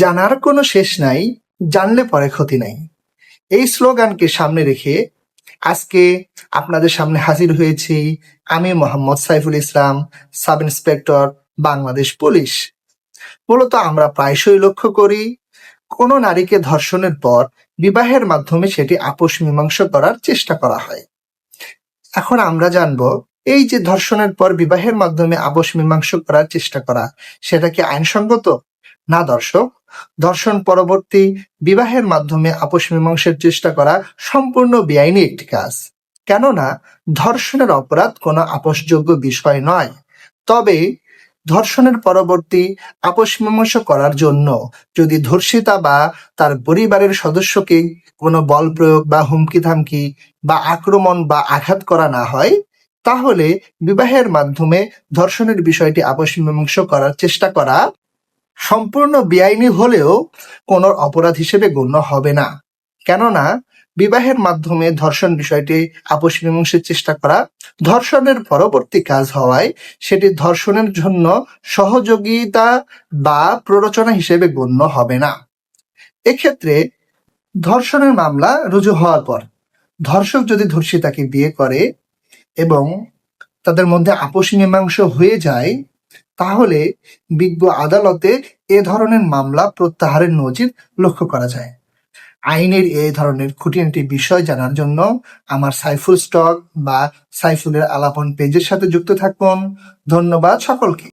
জানার কোনো শেষ নাই, জানলে পরে ক্ষতি নাই। এই স্লোগানকে সামনে রেখে আজকে আপনাদের সামনে হাজির হয়েছি আমি Mohammad Saiful Islam, sub inspector, Bangladesh police. মূলত আমরা প্রায়শই লক্ষ্য করি, কোনো নারীকে ধর্ষণের পর বিবাহের মাধ্যমে সেটি আপোষ মীমাংসা করার চেষ্টা করা হয়। এখন আমরা জানব, এই যে ধর্ষণের পর বিবাহের মাধ্যমে আপোষ মীমাংসা করার চেষ্টা করা, সেটা কি আইনসঙ্গত? না দর্শক ধর্ষণ পরবর্তী বিবাহের মাধ্যমে আপোষ মীমাংসার চেষ্টা করা সম্পূর্ণ বেআইনি একটি কাজ। কেননা, ধর্ষণের অপরাধ কোনো আপোষযোগ্য বিষয় নয়। তবে, ধর্ষণের পরবর্তী আপোষ মীমাংসা করার জন্য যদি ধর্ষিতা বা তার পরিবারের সদস্যকে কোনো বল প্রয়োগ বা হুমকি ধামকি বা আক্রমণ বা আঘাত করা না হয়, তাহলে বিবাহের মাধ্যমে ধর্ষণের বিষয়টি আপোষ মীমাংসা করার চেষ্টা করা সম্পূর্ণ বেআইনি হলেও কোনো অপরাধ হিসেবে গণ্য হবে না। কেননা, বিবাহের মাধ্যমে ধর্ষণ বিষয়টি আপোষ মীমাংসার চেষ্টা করা ধর্ষণের পরবর্তী কাজ হওয়ায় সেটি ধর্ষণের জন্য সহযোগিতা বা প্ররোচনা হিসেবে গণ্য হবে না। এক্ষেত্রে ধর্ষণের মামলা রুজু হওয়ার পর ধর্ষক যদি ধর্ষিতাকে বিয়ে করে এবং তাদের মধ্যে আপোষ মীমাংসা হয়ে যায় তাহলে বিজ্ঞ আদালতে এ ধরনের মামলা প্রত্যাহারের নজির লক্ষ্য করা যায়। আইনের এই ধরনের খুঁটিনাটি বিষয় জানার জন্য আমার সাইফুল স্টক বা সাইফুলের আলাপন পেজের সাথে যুক্ত থাকুন। ধন্যবাদ সকলকে।